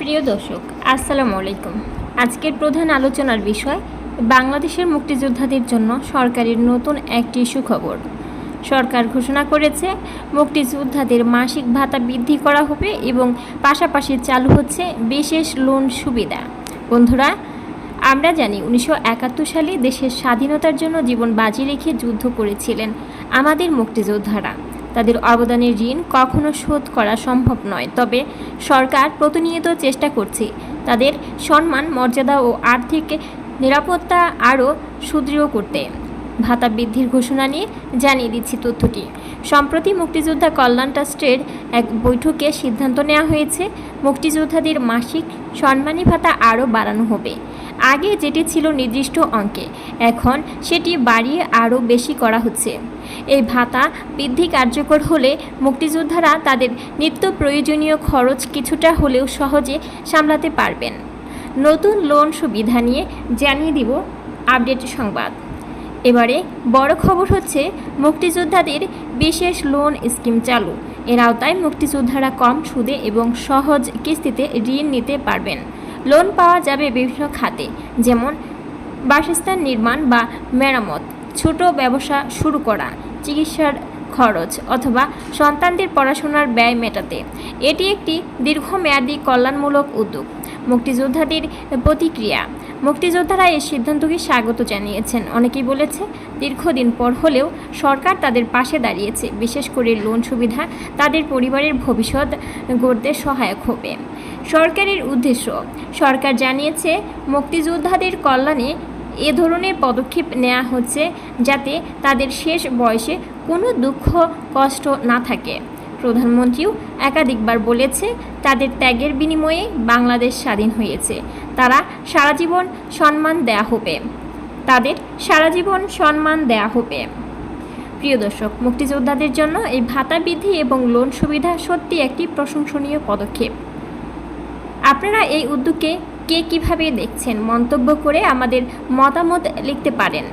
প্রিয় দর্শক, আসসালামু আলাইকুম। আজকের প্রধান আলোচনার বিষয়, বাংলাদেশের মুক্তিযোদ্ধাদের জন্য সরকারের নতুন একটি সুখবর। সরকার ঘোষণা করেছে, মুক্তিযোদ্ধাদের মাসিক ভাতা বৃদ্ধি করা হবে এবং পাশাপাশি চালু হচ্ছে বিশেষ লোন সুবিধা। বন্ধুরা, আমরা জানি উনিশশো একাত্তর সালে দেশের স্বাধীনতার জন্য জীবন বাজি রেখে যুদ্ধ করেছিলেন আমাদের মুক্তিযোদ্ধারা। তাদের অবদানের ঋণ কখনো শোধ করা সম্ভব নয়। তবে সরকার প্রতিনিয়ত চেষ্টা করছে। তাদের সম্মান, মর্যাদা ও আর্থিক নিরাপত্তা আরও সুদৃঢ় করতে। ভাতা বৃদ্ধির ঘোষণা নিয়ে জানিয়ে দিচ্ছি তথ্যটি। সম্প্রতি মুক্তিযোদ্ধা কল্যাণ ট্রাস্টের এক বৈঠকে সিদ্ধান্ত নেওয়া হয়েছে, মুক্তিযোদ্ধাদের মাসিক সম্মানী ভাতা আরও বাড়ানো হবে। আগে যেটি ছিল নির্দিষ্ট অঙ্কে, এখন সেটি বাড়িয়ে আরও বেশি করা হচ্ছে। এই ভাতা বৃদ্ধি কার্যকর হলে মুক্তিযোদ্ধারা তাদের নিত্য প্রয়োজনীয় খরচ কিছুটা হলেও সহজে সামলাতে পারবেন। নতুন লোন সুবিধা নিয়ে জানিয়ে দিব আপডেট সংবাদ। এবারে বড় খবর হচ্ছে, মুক্তিযোদ্ধাদের বিশেষ লোন স্কিম চালু। এর আওতায় মুক্তিযোদ্ধারা কম সুদে এবং সহজ কিস্তিতে ঋণ নিতে পারবেন। লোন পাওয়া যাবে বিভিন্ন খাতে, যেমন বাসস্থান নির্মাণ বা মেরামত, ছোট ব্যবসা শুরু করা, চিকিৎসার খরচ অথবা সন্তানদের পড়াশোনার ব্যয় মেটাতে। এটি একটি দীর্ঘমেয়াদী কল্যাণমূলক উদ্যোগ। মুক্তিযোদ্ধাদের প্রতিক্রিয়া। মুক্তিযোদ্ধারা এই সিদ্ধান্তকে স্বাগত জানিয়েছেন। অনেকেই বলেছে, দীর্ঘদিন পর হলেও সরকার তাদের পাশে দাঁড়িয়েছে। বিশেষ করে লোন সুবিধা তাদের পরিবারের ভবিষ্যৎ গড়তে সহায়ক হবে। সরকারের উদ্দেশ্য। সরকার জানিয়েছে, মুক্তিযোদ্ধাদের কল্যাণে এ ধরনের পদক্ষেপ নেওয়া হচ্ছে যাতে তাদের শেষ বয়সে কোনো দুঃখ, কষ্ট না থাকে। প্রধানমন্ত্রীও একাধিকবার বলেছে, তাদের ত্যাগের বিনিময়ে বাংলাদেশ স্বাধীন হয়েছে। তারা সারা জীবন সম্মান দেয়া হবে। তাদের সারা জীবন সম্মান দেয়া হবে। প্রিয় দর্শক, মুক্তিযোদ্ধাদের জন্য এই ভাতা বৃদ্ধি এবং লোন সুবিধা সত্যি একটি প্রশংসনীয় পদক্ষেপ। আপনারা এই উদ্যোগকে কে কীভাবে দেখছেন মন্তব্য করে আমাদের মতামত লিখতে পারেন।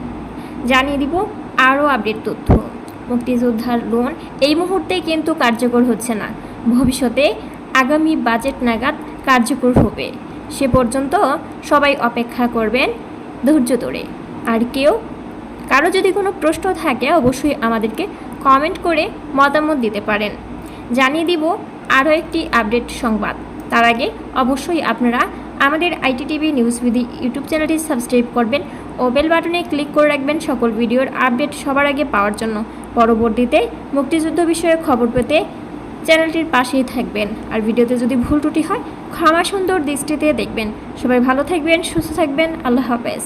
জানিয়ে দিব আরও আপডেট তথ্য। মুক্তিযোদ্ধার লোন এই মুহূর্তে কিন্তু কার্যকর হচ্ছে না। ভবিষ্যতে আগামী বাজেট নাগাদ কার্যকর হবে। সে পর্যন্ত সবাই অপেক্ষা করবেন ধৈর্য ধরে। আর কেউ, কারও যদি কোনো প্রশ্ন থাকে অবশ্যই আমাদেরকে কমেন্ট করে মতামত দিতে পারেন। জানিয়ে দিব আরও একটি আপডেট সংবাদ। তার আগে অবশ্যই আপনারা আমাদের আইটিটিভি নিউজ বিধি ইউটিউব চ্যানেলটি সাবস্ক্রাইব করবেন ও বেল বাটনে ক্লিক করে রাখবেন সকল ভিডিওর আপডেট সবার আগে পাওয়ার জন্য। পরবর্তীতে মুক্তিযুদ্ধ বিষয়ে খবর পেতে চ্যানেলটির পাশেই থাকবেন। আর ভিডিওতে যদি ভুল ত্রুটি হয়, ক্ষমা সুন্দর দৃষ্টিতে দেখবেন। সবাই ভালো থাকবেন, সুস্থ থাকবেন, আল্লাহ হাফেজ।